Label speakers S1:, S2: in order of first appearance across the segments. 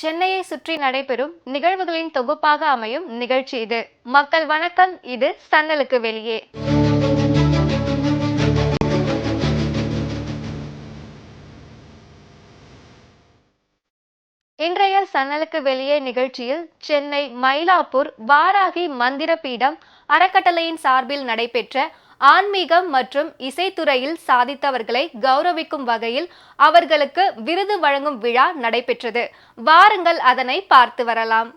S1: சென்னையை சுற்றி நடைபெறும் நிகழ்வுகளின் தொகுப்பாக அமையும் நிகழ்ச்சி இது. மக்கள் வணக்கம். இது சன்னலுக்கு வெளியே. இன்றைய சன்னலுக்கு வெளியே நிகழ்ச்சியில் சென்னை மயிலாப்பூர் வாராகி மந்திர பீடம் அறக்கட்டளையின் சார்பில் நடைபெற்ற ஆன்மீகம் மற்றும் இசைத்துறையில் சாதித்தவர்களை கௌரவிக்கும் வகையில் அவர்களுக்கு விருது வழங்கும் விழா நடைபெற்றது. வாருங்கள் அதனை பார்த்து வரலாம்.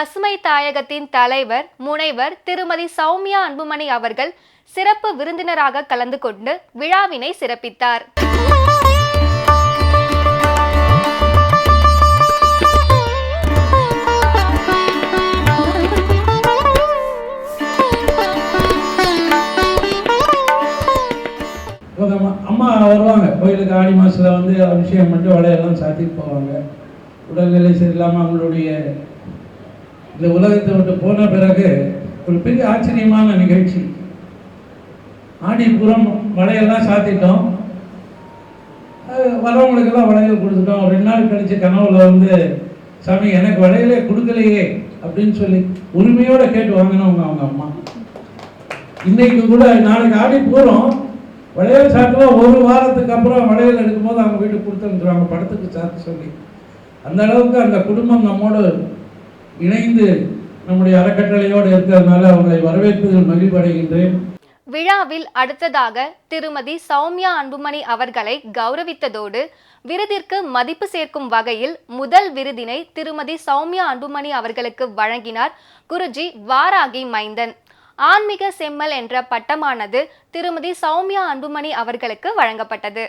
S1: பசுமை தாயகத்தின் தலைவர் முனைவர் திருமதி சௌமியா அன்புமணி அவர்கள் சிறப்பு விருந்தினராக கலந்து கொண்டு விழாவினை சிறப்பித்தார்.
S2: அம்மா- வருவாங்க. கோயிலுக்கு ஆடி மாதத்தில் வந்து அபிஷேகம் பண்ணிட்டு வலையெல்லாம் சாத்திட்டு போவாங்க. உடல்நிலை சரியில்லாமல் அவங்களுடைய இந்த உலகத்தை விட்டு போன பிறகு ஒரு பெரிய ஆச்சரியமான நிகழ்ச்சி. ஆடிப்புறம் வளையெல்லாம் சாத்திட்டோம். வரவங்களுக்கெல்லாம் வளையல் கொடுத்துட்டோம். ரெண்டு நாள் கழிச்சு கனவுல வந்து சாமி எனக்கு வளையலே கொடுக்கலையே அப்படின்னு சொல்லி உரிமையோட கேட்டு வாங்கினவங்க அவங்க அம்மா. இன்னைக்கு கூட நாளைக்கு ஆடி பூரம் வளையல் சாப்பிட்டா ஒரு வாரத்துக்கு அப்புறம் வளையல் எடுக்கும்போது அவங்க வீட்டுக்கு கொடுத்து படத்துக்கு சாத்து சொல்லி. அந்த அளவுக்கு அந்த குடும்பம் நம்மோடு இணைந்து நம்முடைய அறக்கட்டளையோடு இருக்கிறதுனால அவங்களை வரவேற்பதில் மகிழ்வடைகின்றேன்.
S1: விழாவில் அடுத்ததாக திருமதி சௌமியா அன்புமணி அவர்களை கௌரவித்ததோடு விருதிற்கு மதிப்பு சேர்க்கும் வகையில் முதல் விருதினை திருமதி சௌமியா அன்புமணி அவர்களுக்கு வழங்கினார் குருஜி வாராகி மைந்தன். ஆன்மீக செம்மல் என்ற பட்டமானது திருமதி சௌமியா அன்புமணி அவர்களுக்கு வழங்கப்பட்டது.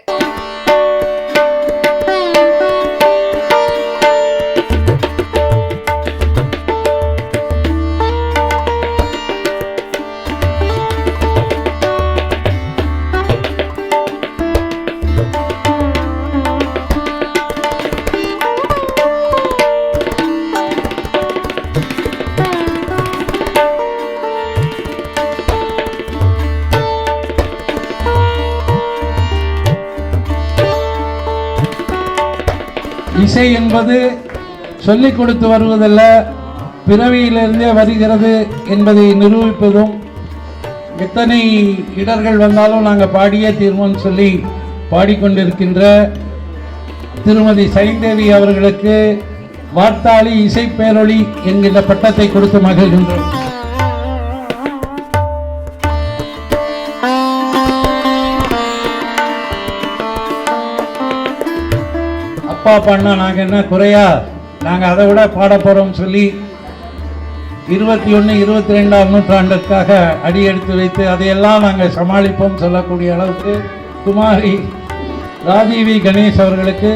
S2: இசை என்பது சொல்லிக் கொடுத்து வருவதல்ல பிறவியிலிருந்தே வருகிறது என்பதை நிரூபிப்பதும் எத்தனை இடர்கள் வந்தாலும் நாங்கள் பாடியே தீர்வோம்னு சொல்லி பாடிக்கொண்டிருக்கின்ற திருமதி சைந்தேவி அவர்களுக்கு வார்த்தாளி இசை பேரொளி என்கின்ற பட்டத்தை கொடுத்து மகிழ்கின்றோம். அப்பா பாடினா நாங்கள் என்ன குறையா? நாங்கள் அதை விட பாட போகிறோம்னு சொல்லி இருபத்தி ஒன்று இருபத்தி ரெண்டாம் நூற்றாண்டுக்காக அடி எடுத்து வைத்து அதையெல்லாம் நாங்கள் சமாளிப்போம் சொல்லக்கூடிய அளவுக்கு குமாரி ராஜீவி கணேஷ் அவர்களுக்கு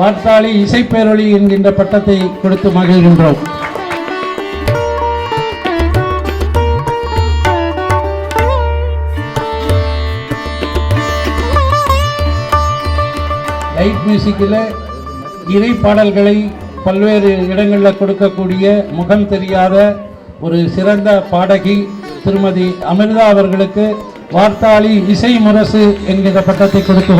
S2: வார்த்தாளி இசைப்பேரொளி என்கின்ற பட்டத்தை கொடுத்து மகிழ்கின்றோம். லைட் மியூசிக்கில் இறை பாடல்களை பல்வேறு இடங்களில் கொடுக்கக்கூடிய முகம் தெரியாத ஒரு சிறந்த பாடகி திருமதி அமிர்தா அவர்களுக்கு வார்த்தாளி இசை முரசு என்கிற பட்டத்தை கொடுத்து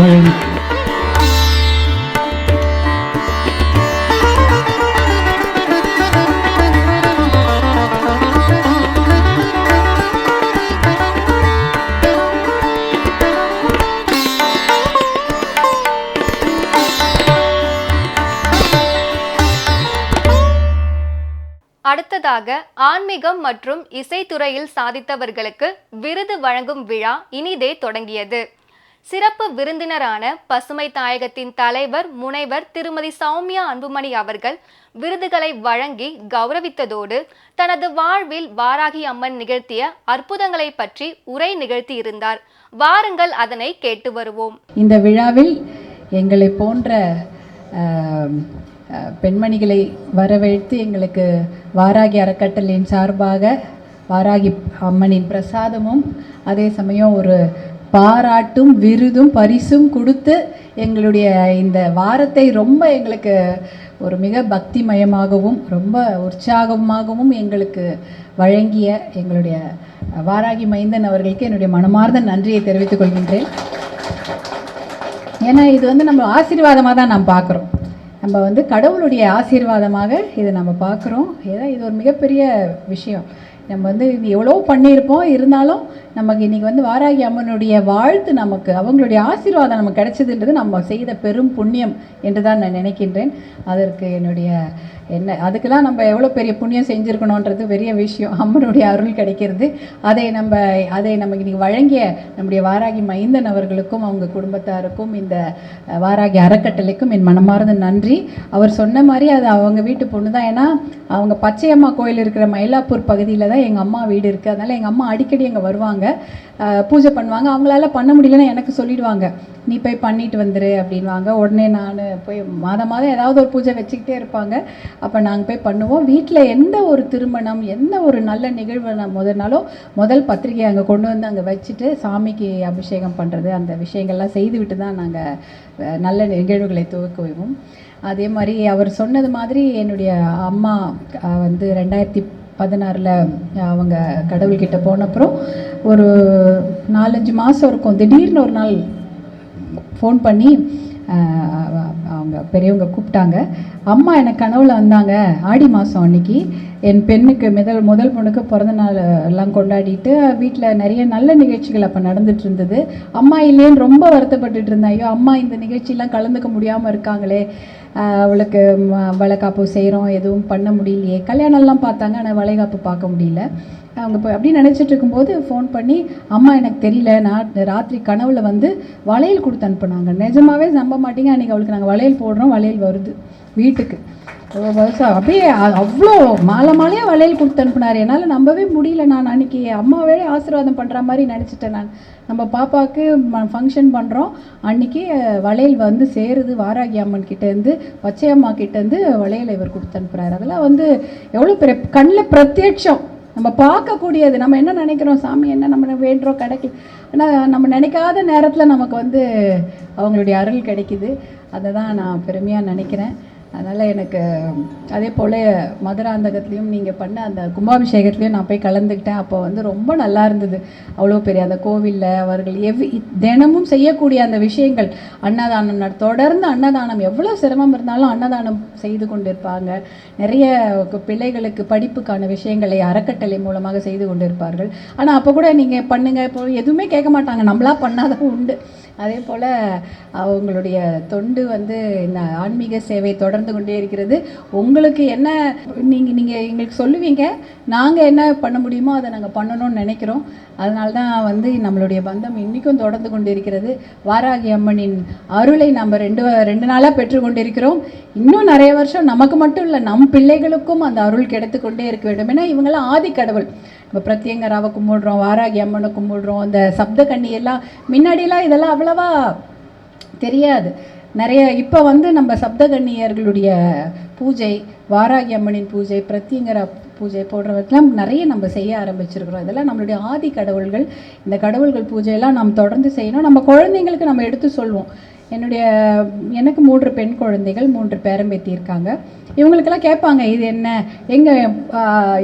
S1: அடுத்ததாக ஆன்மீகம் மற்றும் இசைத்துறையில் சாதித்தவர்களுக்கு விருது வழங்கும் விழா இனிதே தொடங்கியது. சிறப்பு விருந்தினரான பசுமை தாயகத்தின் தலைவர் முனைவர் திருமதி சௌமியா அன்புமணி அவர்கள் விருதுகளை வழங்கி கௌரவித்ததோடு தனது வாழ்வில் வாராகி அம்மன் நிகழ்த்திய அற்புதங்களை பற்றி உரை நிகழ்த்தியிருந்தார். வாருங்கள் அதனை கேட்டு வருவோம்.
S3: இந்த விழாவில் எங்களை போன்ற பெண்மணிகளை வரவேற்று எங்களுக்கு வாராகி அறக்கட்டளையின் சார்பாக வாராகி அம்மனின் பிரசாதமும் அதே சமயம் ஒரு பாராட்டும் விருதும் பரிசும் கொடுத்து எங்களுடைய இந்த வாரத்தை ரொம்ப எங்களுக்கு ஒரு மிக பக்திமயமாகவும் ரொம்ப உற்சாகமாகவும் எங்களுக்கு வழங்கிய எங்களுடைய வாராகி மைந்தன் அவர்களுக்கு என்னுடைய மனமார்ந்த நன்றியை தெரிவித்துக் கொள்கின்றேன். ஏன்னா இது வந்து நம்ம ஆசீர்வாதமாக தான் நாம் பார்க்குறோம். நம்ம வந்து கடவுளுடைய ஆசீர்வாதமாக இதை நம்ம பார்க்குறோம். ஏன்னா இது ஒரு மிகப்பெரிய விஷயம். நம்ம வந்து இது எவ்வளோ பண்ணியிருப்போம். இருந்தாலும் நமக்கு இன்றைக்கி வந்து வாராகி அம்மனுடைய வாழ்த்து நமக்கு அவங்களுடைய ஆசீர்வாதம் நமக்கு கிடைச்சதுன்றது நம்ம செய்த பெரும் புண்ணியம் என்று தான் நான் நினைக்கின்றேன். அதற்கு என்னுடைய என்ன அதுக்கெல்லாம் நம்ம எவ்வளோ பெரிய புண்ணியம் செஞ்சுருக்கணுன்றது பெரிய விஷயம். அம்மனுடைய அருள் கிடைக்கிறது. அதை நம்ம அதை நமக்கு இன்றைக்கி வழங்கிய நம்முடைய வாராகி மைந்தன் அவர்களுக்கும் அவங்க குடும்பத்தாருக்கும் இந்த வாராகி அறக்கட்டளைக்கும் என் மனமார்ந்த நன்றி. அவர் சொன்ன மாதிரி அது அவங்க வீட்டு பொண்ணு தான் ஏன்னா அவங்க பச்சையம்மா கோயில் இருக்கிற மயிலாப்பூர் பகுதியில் தான் எங்கள் அம்மா வீடு இருக்குது அதனால் எங்கள் அம்மா அடிக்கடி அங்கே வருவாங்க. பூஜை பண்ணுவாங்க. அவங்களால பண்ண முடியலன்னா எனக்கு சொல்லிடுவாங்க. நீ போய் பண்ணிட்டு வந்துரு அப்படின்வாங்க உடனே நான் போய் மாதம் மாதம் ஏதாவது ஒரு பூஜை வச்சுக்கிட்டே இருப்பாங்க. அப்போ நாங்கள் போய் பண்ணுவோம். வீட்டில் எந்த ஒரு திருமணம் எந்த ஒரு நல்ல நிகழ்வு நான் முதல் நாளோ முதல் பத்திரிகையை அங்கே கொண்டு வந்து அங்கே வச்சுட்டு சாமிக்கு அபிஷேகம் பண்ணுறது அந்த விஷயங்கள்லாம் செய்துவிட்டு தான் நாங்கள் நல்ல நிகழ்வுகளை துவக்குவோம் அதே மாதிரி அவர் சொன்னது மாதிரி என்னுடைய அம்மா வந்து ரெண்டாயிரத்தி பதினாறில் அவங்க கடவுள்கிட்ட போனப்புறம் ஒரு நாலஞ்சு மாதம் இருக்கும். திடீர்னு ஒரு நாள் ஃபோன் பண்ணி அவங்க பெரியவங்க கூப்பிட்டாங்க. அம்மா எனக்கு கனவுல வந்தாங்க. ஆடி மாதம் அன்னைக்கு. என் பெண்ணுக்கு முதல் முதல் பொண்ணுக்கு பிறந்த நாள் எல்லாம் கொண்டாடிட்டு வீட்டில் நிறைய நல்ல நிகழ்ச்சிகள் அப்போ நடந்துட்டு இருந்தது. அம்மா இல்லையேன்னு ரொம்ப வருத்தப்பட்டுட்டு இருந்தேன். ஐயோ அம்மா இந்த நிகழ்ச்சியெல்லாம் கலந்துக்க முடியாமல் இருக்காங்களே. அவளுக்கு வளைகாப்பு செய்கிறோம் எதுவும் பண்ண முடியலையே. கல்யாணம்லாம் பார்த்தாங்க ஆனால் வளைகாப்பு பார்க்க முடியல. அவங்க இப்போ அப்படி நினச்சிட்டு இருக்கும்போது ஃபோன் பண்ணி அம்மா எனக்கு தெரியல. நான் ராத்திரி கனவுல வந்து வளையல் கொடுத்து அனுப்புனாங்க. நிஜமாவே நம்ப மாட்டீங்க. அன்றைக்கி அவளுக்கு நாங்கள் வளையல் போடுறோம் வளையல் வருது வீட்டுக்கு. அப்படியே அவ்வளோ மாலை மாலையாக வளையல் கொடுத்து அனுப்புனார். என்னால் நம்பவே முடியல நான் அன்றைக்கி அம்மாவே ஆசீர்வாதம் பண்ணுற மாதிரி நினச்சிட்டேன் நான். நம்ம பாப்பாவுக்கு ஃபங்க்ஷன் பண்ணுறோம் அன்றைக்கி வளையல் வந்து சேருது. வாராகி அம்மன் கிட்டேருந்து பச்சையம்மா கிட்டேருந்து வளையல் இவர் கொடுத்து அனுப்புகிறார் அதெல்லாம் வந்து எவ்வளோ பெரிய கண்ணில் பிரத்யட்சம். நம்ம பார்க்கக்கூடியது. நம்ம என்ன நினைக்கிறோம்? சாமி என்ன நம்ம வேண்டுறோம்? கிடைக்கல. ஆனால் நம்ம நினைக்காத நேரத்தில் நமக்கு வந்து அவங்களுடைய அருள் கிடைக்குது. அதை தான் நான் பெருமையாக நினைக்கிறேன். அதனால் எனக்கு அதே போல் மதுராந்தகத்துலேயும் நீங்கள் பண்ண அந்த கும்பாபிஷேகத்துலேயும் நான் போய் கலந்துக்கிட்டேன். அப்போ வந்து ரொம்ப நல்லா இருந்தது. அவ்வளோ பெரிய அந்த கோவிலில் அவர்கள் எவ் தினமும் செய்யக்கூடிய அந்த விஷயங்கள். அன்னதானம் தொடர்ந்து அன்னதானம் எவ்வளோ சிரமம் இருந்தாலும் அன்னதானம் செய்து கொண்டிருப்பாங்க. நிறைய பிள்ளைகளுக்கு படிப்புக்கான விஷயங்களை அறக்கட்டளை மூலமாக செய்து கொண்டிருப்பார்கள். ஆனால் அப்போ கூட நீங்கள் பண்ணுங்கள் இப்போ எதுவுமே கேட்க மாட்டாங்க. நம்மளா பண்ணாதான் உண்டு. அதே போல் அவங்களுடைய தொண்டு வந்து இந்த ஆன்மீக சேவை தொடர்ந்து கொண்டே இருக்கிறது. உங்களுக்கு என்ன நீங்கள் நீங்கள் எங்களுக்கு சொல்லுவீங்க. நாங்கள் என்ன பண்ண முடியுமோ அதை நாங்கள் பண்ணணும்னு நினைக்கிறோம். அதனால தான் வந்து நம்மளுடைய பந்தம் இன்றைக்கும் தொடர்ந்து கொண்டு இருக்கிறது. வாராகி அம்மனின் அருளை நம்ம ரெண்டு ரெண்டு நாளாக பெற்றுக்கொண்டிருக்கிறோம் இன்னும் நிறைய வருஷம் நமக்கு மட்டும் இல்லை நம் பிள்ளைகளுக்கும் அந்த அருள் கிடைத்து கொண்டே இருக்க வேண்டும். ஏன்னா இவங்களாம் ஆதி கடவுள். இப்போ பிரத்யங்கராவை கும்பிடுறோம் வாராகி அம்மனை கும்பிடுறோம் அந்த சப்த கண்ணியெல்லாம் முன்னாடியெல்லாம் இதெல்லாம் அவ்வளவா தெரியாது. நிறைய இப்போ வந்து நம்ம சப்தகன்னியர்களுடைய பூஜை வாராகி அம்மனின் பூஜை பிரத்யங்கர பூஜை போன்றவற்றெல்லாம் நிறைய நம்ம செய்ய ஆரம்பிச்சிருக்கிறோம். இதெல்லாம் நம்மளுடைய ஆதி கடவுள்கள் இந்த கடவுள்கள் பூஜையெல்லாம் நாம் தொடர்ந்து செய்யணும். நம்ம குழந்தைங்களுக்கு நம்ம எடுத்து சொல்வோம். என்னுடைய எனக்கு மூன்று பெண் குழந்தைகள் மூன்று பேரம்பேத்தி இருக்காங்க. இவங்களுக்கெல்லாம் கேட்பாங்க இது என்ன? எங்கே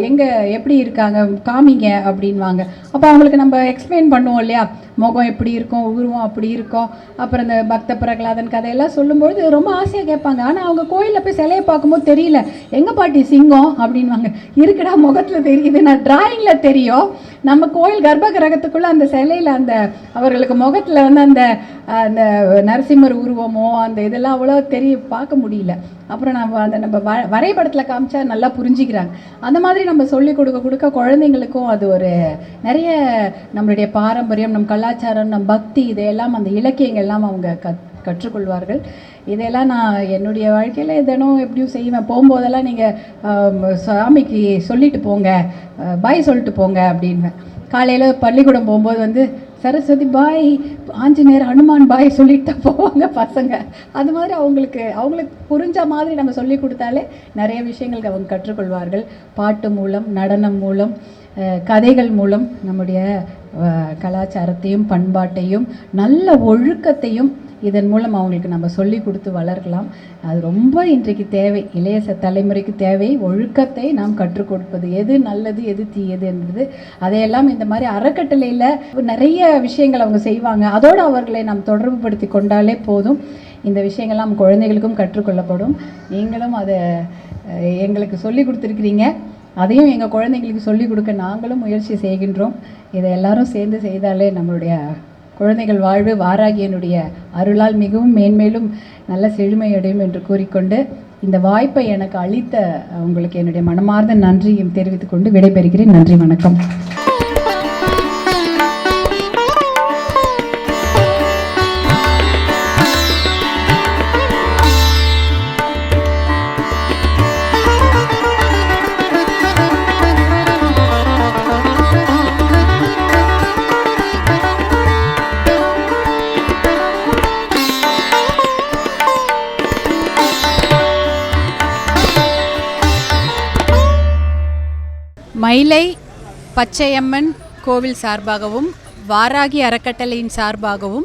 S3: எங்கே எப்படி இருக்காங்க? காமிங்க அப்படின்வாங்க. அப்போ அவங்களுக்கு நம்ம எக்ஸ்பிளைன் பண்ணுவோம் இல்லையா? முகம் எப்படி இருக்கும்? உருவம் அப்படி இருக்கும்? அப்புறம் இந்த பக்த பிரகலாதன் கதையெல்லாம் சொல்லும்பொழுது ரொம்ப ஆசையாக கேட்பாங்க. ஆனால் அவங்க கோயிலில் போய் சிலையை பார்க்கும்போது தெரியல. எங்கள் பாட்டி சிங்கம்? அப்படின்வாங்க. இருக்குடா முகத்தில் தெரியுது. நான் டிராயிங்கில் தெரியும். நம்ம கோயில் கர்ப்ப கிரகத்துக்குள்ளே அந்த சிலையில் அந்த அவர்களுக்கு முகத்தில் வந்து அந்த அந்த நரசிம்மர் உருவமோ அந்த இதெல்லாம் அவ்வளோ தெரிய பார்க்க முடியல. அப்புறம் நம்ம அந்த நம்ம வ வரைபடத்தில் காமிச்சா நல்லா புரிஞ்சுக்கிறாங்க. அந்த மாதிரி நம்ம சொல்லி கொடுக்க கொடுக்க குழந்தைங்களுக்கும் அது ஒரு நிறைய நம்மளுடைய பாரம்பரியம் நம் கலாச்சாரம் நம் பக்தி இதையெல்லாம் அந்த இலக்கியங்கள்லாம் அவங்க கத் கற்றுக்கொள்வார்கள். இதெல்லாம் நான் என்னுடைய வாழ்க்கையில் தினம் எப்படியும் செய்வேன். போகும்போதெல்லாம் நீங்கள் சாமிக்கு சொல்லிட்டு போங்க பாய் சொல்லிட்டு போங்க அப்படின்வேன் காலையில் பள்ளிக்கூடம் போகும்போது வந்து சரஸ்வதி பாய் ஆஞ்சநேயர் ஹனுமான் பாய் சொல்லிட்டு தான் போவாங்க பசங்க. அது மாதிரி அவங்களுக்கு அவங்களுக்கு புரிஞ்ச மாதிரி நம்ம சொல்லி கொடுத்தாலே நிறைய விஷயங்களுக்கு அவங்க கற்றுக்கொள்வார்கள். பாட்டு மூலம் நடனம் மூலம் கதைகள் மூலம் நம்முடைய கலாச்சாரத்தையும் பண்பாட்டையும் நல்ல ஒழுக்கத்தையும் இதன் மூலம் அவங்களுக்கு நம்ம சொல்லி கொடுத்து வளர்க்கலாம் அது ரொம்ப இன்றைக்கு தேவை. இளைய தலைமுறைக்கு தேவை. ஒழுக்கத்தை நாம் கற்றுக் கொடுப்பது. எது நல்லது எது தீயது என்பது. அதையெல்லாம் இந்த மாதிரி அறக்கட்டளையில் நிறைய விஷயங்கள் அவங்க செய்வாங்க. அதோடு அவர்களை நாம் தொடர்பு படுத்தி கொண்டாலே போதும். இந்த விஷயங்கள்லாம் குழந்தைகளுக்கும் கற்றுக்கொள்ளப்படும். நீங்களும் அதை எங்களுக்கு சொல்லி கொடுத்துருக்கிறீங்க. அதையும் எங்கள் குழந்தைங்களுக்கு சொல்லிக் கொடுக்க நாங்களும் முயற்சி செய்கின்றோம். இதை எல்லாரும் சேர்ந்து செய்தாலே நம்மளுடைய குழந்தைகள் வாழ்வு வாராகியனுடைய அருளால் மிகவும் மேன்மேலும் நல்ல செழுமையடையும் என்று கூறிக்கொண்டு இந்த வாய்ப்பை எனக்கு அளித்த உங்களுக்கு என்னுடைய மனமார்ந்த நன்றியும் தெரிவித்துக்கொண்டு விடைபெறுகிறேன். நன்றி வணக்கம்.
S4: பச்சையம்மன் கோவில் சார்பாகவும் வாராகி அறக்கட்டளையின் சார்பாகவும்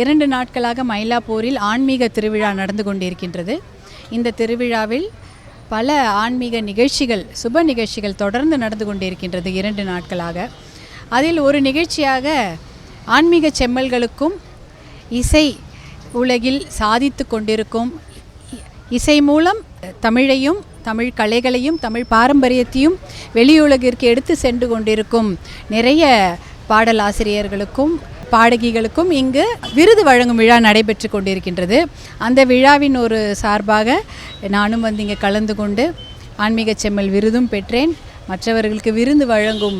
S4: இரண்டு நாட்களாக மயிலாப்பூரில் ஆன்மீக திருவிழா நடந்து கொண்டிருக்கின்றது. இந்த திருவிழாவில் பல ஆன்மீக நிகழ்ச்சிகள் சுப நிகழ்ச்சிகள் தொடர்ந்து நடந்து கொண்டிருக்கின்றது இரண்டு நாட்களாக. அதில் ஒரு நிகழ்ச்சியாக ஆன்மீக செம்மல்களுக்கும் இசை உலகில் சாதித்து கொண்டிருக்கும் இசை மூலம் தமிழையும் தமிழ் கலைகளையும் தமிழ் பாரம்பரியத்தையும் வெளியுலகிற்கு எடுத்து சென்று கொண்டிருக்கும் நிறைய பாடலாசிரியர்களுக்கும் பாடகிகளுக்கும் இங்கு விருது வழங்கும் விழா நடைபெற்று கொண்டிருக்கின்றது. அந்த விழாவின் ஒரு சார்பாக நானும் வந்து இங்கே கலந்து கொண்டு ஆன்மீக செம்மல் விருதும் பெற்றேன். மற்றவர்களுக்கு விருந்து வழங்கும்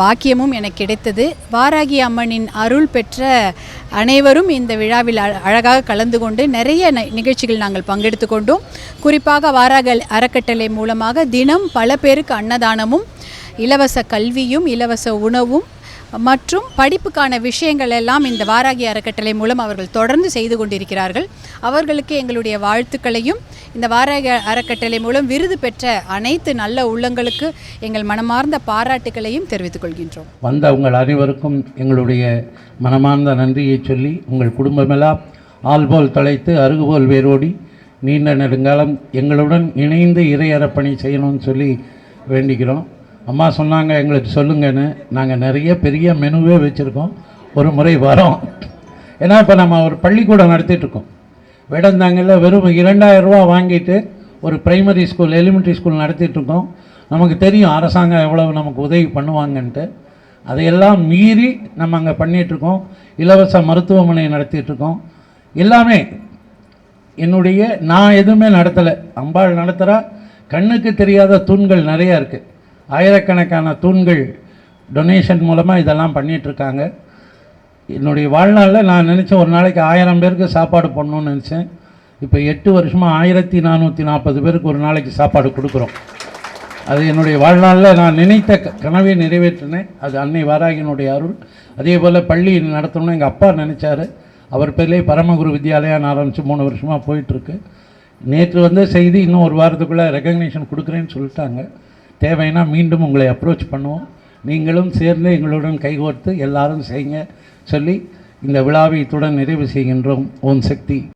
S4: பாக்கியமும் எனக்கு கிடைத்தது. வாராகி அம்மனின் அருள் பெற்ற அனைவரும் இந்த விழாவில் அழகாக கலந்து கொண்டு நிறைய நிகழ்ச்சிகள் நாங்கள் பங்கெடுத்து கொண்டோம். குறிப்பாக வாராக அறக்கட்டளை மூலமாக தினம் பல பேருக்கு அன்னதானமும் இலவச கல்வியும் இலவச உணவும் மற்றும் படிப்புக்கான விஷயங்கள் எல்லாம் இந்த வாராகி அறக்கட்டளை மூலம் அவர்கள் தொடர்ந்து செய்து கொண்டிருக்கிறார்கள். அவர்களுக்கு எங்களுடைய வாழ்த்துக்களையும் இந்த வாராகி அறக்கட்டளை மூலம் விருது பெற்ற அனைத்து நல்ல உள்ளங்களுக்கு எங்கள் மனமார்ந்த பாராட்டுகளையும் தெரிவித்துக் கொள்கின்றோம்.
S2: வந்த உங்கள் அனைவருக்கும் எங்களுடைய மனமார்ந்த நன்றியை சொல்லி உங்கள் குடும்பமெல்லாம் ஆள்போல் தொலைத்து அருகுபோல் வேரோடி நீண்ட நெடுங்காலம் எங்களுடன் இணைந்து இறையறப்பணி செய்யணும்னு சொல்லி வேண்டிக்கிறோம். அம்மா சொன்னாங்க எங்களுக்கு சொல்லுங்கன்னு. நாங்கள் நிறைய பெரிய மெனுவே வச்சுருக்கோம். ஒரு முறை வரோம். ஏன்னா இப்போ நம்ம ஒரு பள்ளிக்கூடம் நடத்திட்டுருக்கோம். விடந்தாங்கல்ல வேடந்தாங்கல்ல வெறும் இரண்டாயிரம் ரூபா வாங்கிட்டு ஒரு ப்ரைமரி ஸ்கூல் எலிமெண்ட்ரி ஸ்கூல் நடத்திட்டுருக்கோம். நமக்கு தெரியும் அரசாங்கம் எவ்வளவு நமக்கு உதவி பண்ணுவாங்கன்ட்டு. அதையெல்லாம் மீறி நம்ம அங்கே பண்ணிகிட்ருக்கோம் இலவச மருத்துவமனை நடத்திட்டுருக்கோம். எல்லாமே என்னுடைய நான் எதுவுமே நடத்தலை. அம்பாள் நடத்துகிறா கண்ணுக்கு தெரியாத தூண்கள் நிறையா இருக்குது ஆயிரக்கணக்கான தூண்கள் டொனேஷன் மூலமாக இதெல்லாம் பண்ணிகிட்ருக்காங்க என்னுடைய வாழ்நாளில் நான் நினச்சேன் ஒரு நாளைக்கு ஆயிரம் பேருக்கு சாப்பாடு பண்ணணும்னு நினச்சேன். இப்போ எட்டு வருஷமாக ஆயிரத்தி நானூற்றி நாற்பது பேருக்கு ஒரு நாளைக்கு சாப்பாடு கொடுக்குறோம். அது என்னுடைய வாழ்நாளில் நான் நினைத்த க- கனவை நிறைவேற்றினேன். அது அன்னை வாராகினுடைய அருள். அதே போல் பள்ளி நடத்தணும்னு எங்கள் அப்பா நினச்சாரு. அவர் பேர்லேயே பரமகுரு வித்யாலயான்னு ஆரம்பித்து மூணு வருஷமாக போயிட்டுருக்கு. நேற்று வந்த செய்தி இன்னும் ஒரு வாரத்துக்குள்ளே ரெக்கக்னேஷன் கொடுக்குறேன்னு சொல்லிட்டாங்க. தேவைன்னா மீண்டும் உங்களை அப்ரோச் பண்ணுவோம். நீங்களும் சேர்ந்து எங்களுடன் கைகோர்த்து எல்லாரும் செய்யுங்க. சொல்லி இந்த விழாவை இத்துடன் நிறைவு செய்கின்றோம். ஓம் சக்தி.